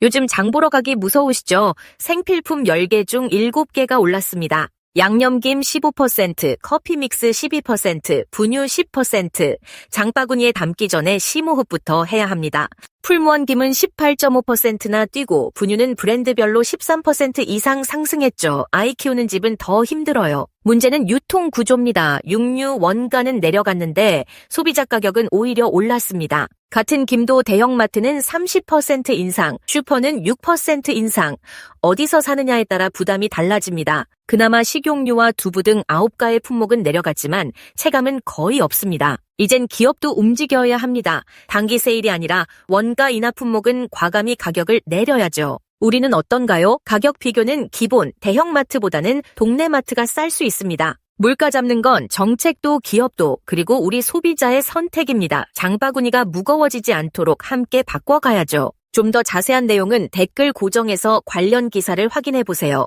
요즘 장 보러 가기 무서우시죠? 생필품 10개 중 7개가 올랐습니다. 양념김 15%, 커피 믹스 12%, 분유 10%, 장바구니에 담기 전에 심호흡부터 해야 합니다. 풀무원김은 18.5%나 뛰고 분유는 브랜드별로 13% 이상 상승했죠. 아이 키우는 집은 더 힘들어요. 문제는 유통 구조입니다. 육류 원가는 내려갔는데 소비자 가격은 오히려 올랐습니다. 같은 김도 대형마트는 30% 인상, 슈퍼는 6% 인상. 어디서 사느냐에 따라 부담이 달라집니다. 그나마 식용유와 두부 등 9가의 품목은 내려갔지만 체감은 거의 없습니다. 이젠 기업도 움직여야 합니다. 단기 세일이 아니라 원가 인하 품목은 과감히 가격을 내려야죠. 우리는 어떤가요? 가격 비교는 기본 대형마트보다는 동네 마트가 쌀 수 있습니다. 물가 잡는 건 정책도 기업도 그리고 우리 소비자의 선택입니다. 장바구니가 무거워지지 않도록 함께 바꿔가야죠. 좀 더 자세한 내용은 댓글 고정에서 관련 기사를 확인해 보세요.